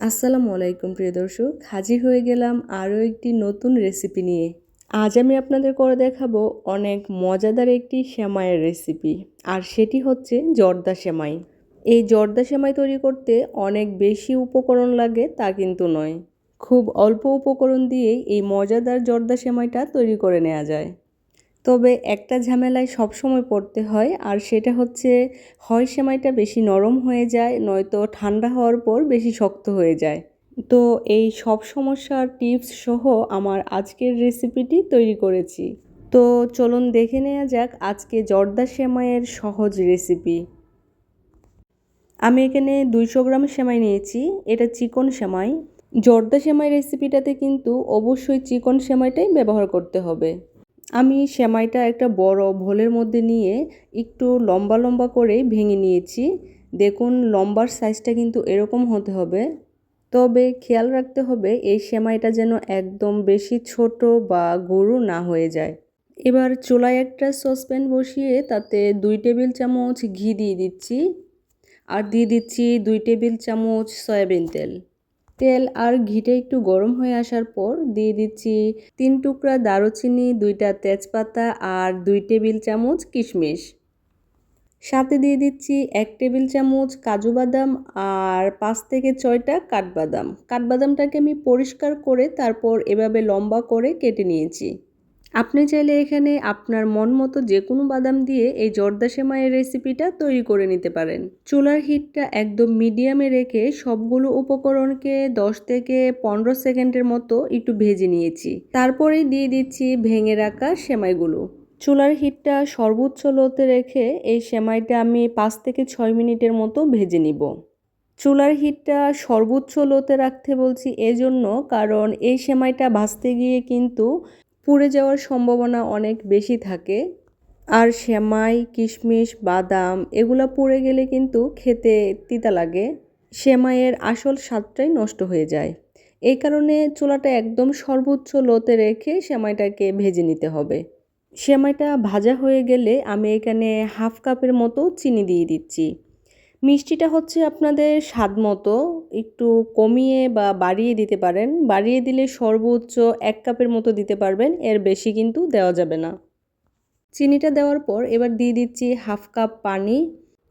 আসসালামু আলাইকুম, প্রিয় দর্শক। হাজির হয়ে গেলাম আরও একটি নতুন রেসিপি নিয়ে। আজ আমি আপনাদের করে দেখাবো অনেক মজাদার একটি সেমাইয়ের রেসিপি, আর সেটি হচ্ছে জর্দা সেমাই। এই জর্দা সেমাই তৈরি করতে অনেক বেশি উপকরণ লাগে তা কিন্তু নয়। খুব অল্প উপকরণ দিয়েই এই মজাদার জর্দা সেমাইটা তৈরি করে নেওয়া যায়। তবে একটা ঝামেলায় সবসময় পড়তে হয়, আর সেটা হচ্ছে হয় সেমাইটা বেশি নরম হয়ে যায়, নয়তো ঠান্ডা হওয়ার পর বেশি শক্ত হয়ে যায়। তো এই সব সমস্যার টিপস সহ আমার আজকের রেসিপিটি তৈরি করেছি। তো চলুন দেখে নেওয়া যাক আজকে জর্দা সেমাইয়ের সহজ রেসিপি। আমি এখানে দুইশো গ্রাম সেমাই নিয়েছি, এটা চিকন সেমাই। জর্দা সেমাই রেসিপিটাতে কিন্তু অবশ্যই চিকন সেমাইটাই ব্যবহার করতে হবে। আমি সেমাইটা একটা বড় ভোলের মধ্যে নিয়ে একটু লম্বা লম্বা করে ভেঙে নিয়েছি। দেখুন, লম্বার সাইজটা কিন্তু এরকম হতে হবে। তবে খেয়াল রাখতে হবে, এই সেমাইটা যেন একদম বেশি ছোট বা গরু না হয়ে যায়। এবার চুলায় একটা সসপ্যান বসিয়ে তাতে দুই টেবিল চামচ ঘি দিয়ে দিচ্ছি। আর দিয়ে দিচ্ছি দুই টেবিল চামচ সয়াবিন তেল। তেল আর ঘিটা একটু গরম হয়ে আসার পর দিয়ে দিচ্ছি তিন টুকরা দারুচিনি, দুইটা তেজপাতা আর দুই টেবিল চামচ কিশমিশ। সাথে দিয়ে দিচ্ছি এক টেবিল চামচ কাজু বাদাম আর পাঁচ থেকে ছয়টা কাঠবাদাম। কাঠবাদামটাকে আমি পরিষ্কার করে তারপর এভাবে লম্বা করে কেটে নিয়েছি। আপনি চাইলে এখানে আপনার মন মতো যে কোনো বাদাম দিয়ে এই জর্দা সেমাইয়ের রেসিপিটা তৈরি করে নিতে পারেন। চুলার হিটটা একদম মিডিয়ামে রেখে সবগুলো উপকরণকে 10 থেকে পনেরো সেকেন্ডের মতো একটু ভেজে নিয়েছি। তারপরেই দিয়ে দিচ্ছি ভেঙে রাখা সেমাইগুলো। চুলার হিটটা সর্বোচ্চ লোতে রেখে এই সেমাইটা আমি পাঁচ থেকে ছয় মিনিটের মতো ভেজে নিব। চুলার হিটটা সর্বোচ্চ লোতে রাখতে বলছি এজন্য কারণ এই সেমাইটা ভাজতে গিয়ে কিন্তু পুড়ে যাওয়ার সম্ভাবনা অনেক বেশি থাকে। আর সেমাই, কিশমিশ, বাদাম এগুলো পুড়ে গেলে কিন্তু খেতে তিতা লাগে। সেমাইয়ের আসল স্বাদটাই নষ্ট হয়ে যায়। এই কারণে চুলাটা একদম সর্বোচ্চ লোতে রেখে সেমাইটাকে ভেজে নিতে হবে। সেমাইটা ভাজা হয়ে গেলে আমি এখানে হাফ কাপের মতো চিনি দিয়ে দিচ্ছি। মিষ্টিটা হচ্ছে আপনাদের স্বাদ মতো একটু কমিয়ে বা বাড়িয়ে দিতে পারেন। বাড়িয়ে দিলে সর্বোচ্চ এক কাপের মতো দিতে পারবেন, এর বেশি কিন্তু দেওয়া যাবে না। চিনিটা দেওয়ার পর এবার দিয়ে দিচ্ছি হাফ কাপ পানি।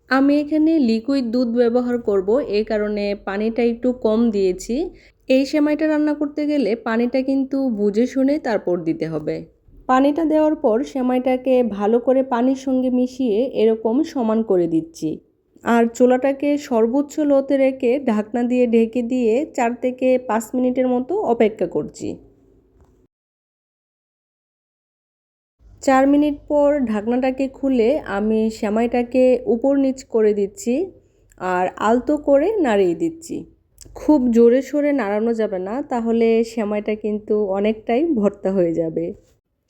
আমি এখানে লিকুইড দুধ ব্যবহার করব, এই কারণে পানিটা একটু কম দিয়েছি। এই সেমাইটা রান্না করতে গেলে পানিটা কিন্তু বুঝে শুনে তারপর দিতে হবে। পানিটা দেওয়ার পর সেমাইটাকে ভালো করে পানির সঙ্গে মিশিয়ে এরকম সমান করে দিচ্ছি। আর চোলাটাকে সর্বোচ্চ লোতে রেখে ঢাকনা দিয়ে ঢেকে দিয়ে চার থেকে পাঁচ মিনিটের মতো অপেক্ষা করছি। চার মিনিট পর ঢাকনাটাকে খুলে আমি সেমাইটাকে উপর নিচ করে দিচ্ছি আর আলতো করে নাড়িয়ে দিচ্ছি। খুব জোরে সোরে নাড়ানো যাবে না, তাহলে সেমাইটা কিন্তু অনেকটাই ভর্তা হয়ে যাবে।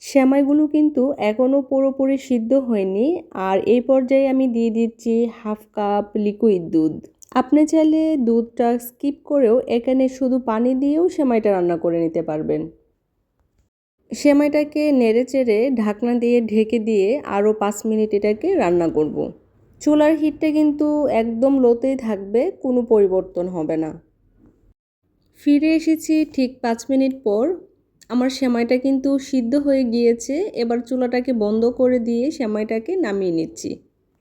সেমাইগুলো কিন্তু এখনও পুরোপুরি সিদ্ধ হয়নি। আর এই পর্যায়ে আমি দিয়ে দিচ্ছি হাফ কাপ লিকুইড দুধ। আপনি চাইলে দুধটা স্কিপ করেও এখানে শুধু পানি দিয়েও সেমাইটা রান্না করে নিতে পারবেন। সেমাইটাকে নেড়ে চেড়ে ঢাকনা দিয়ে ঢেকে দিয়ে আরও পাঁচ মিনিট এটাকে রান্না করব। চুলার হিটটা কিন্তু একদম লোতেই থাকবে, কোনো পরিবর্তন হবে না। ফিরে এসেছি ঠিক পাঁচ মিনিট পর। আমার সেমাইটা কিন্তু সিদ্ধ হয়ে গিয়েছে, এবার চুলাটাকে বন্ধ করে দিয়ে সেমাইটাকে নামিয়ে নিচ্ছি।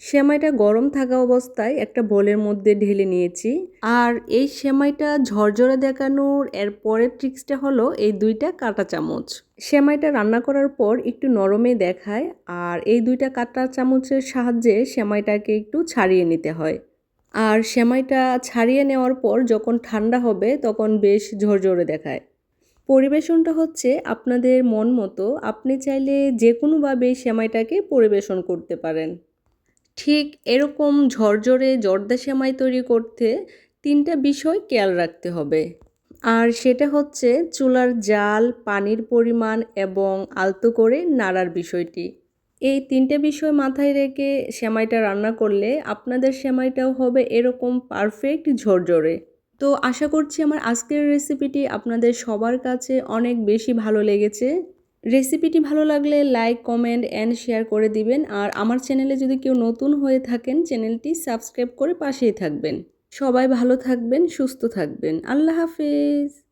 সেমাইটা গরম থাকা অবস্থায় একটা বোলের মধ্যে ঢেলে নিয়েছি। আর এই সেমাইটা ঝরঝরে দেখানোর এর পরের ট্রিক্সটা হলো এই দুইটা কাঁটা চামচ। সেমাইটা রান্না করার পর একটু নরমে দেখায় আর এই দুইটা কাঁটা চামচের সাহায্যে সেমাইটাকে একটু ছাড়িয়ে নিতে হয়। আর সেমাইটা ছাড়িয়ে নেওয়ার পর যখন ঠান্ডা হবে তখন বেশ ঝরঝরে দেখায়। পরিবেশনটা হচ্ছে আপনাদের মন মতো। আপনি চাইলে যে কোনোভাবে সেমাইটাকে পরিবেশন করতে পারেন। ঠিক এরকম ঝরঝরে জর্দা সেমাই তৈরি করতে তিনটা বিষয় খেয়াল রাখতে হবে। আর সেটা হচ্ছে চুলার জাল, পানির পরিমাণ এবং আলতো করে নাড়ার বিষয়টি। এই তিনটে বিষয় মাথায় রেখে সেমাইটা রান্না করলে আপনাদের সেমাইটাও হবে এরকম পারফেক্ট ঝরঝরে। তো আশা করছি আমার আজকের রেসিপিটি আপনাদের সবার কাছে অনেক বেশি ভালো লেগেছে। রেসিপিটি ভালো লাগলে লাইক কমেন্ট অ্যান্ড শেয়ার করে দিবেন। আর আমার চ্যানেলে যদি কেউ নতুন হয়ে থাকেন চ্যানেলটি সাবস্ক্রাইব করে পাশেই থাকবেন। সবাই ভালো থাকবেন, সুস্থ থাকবেন। আল্লাহ হাফেজ।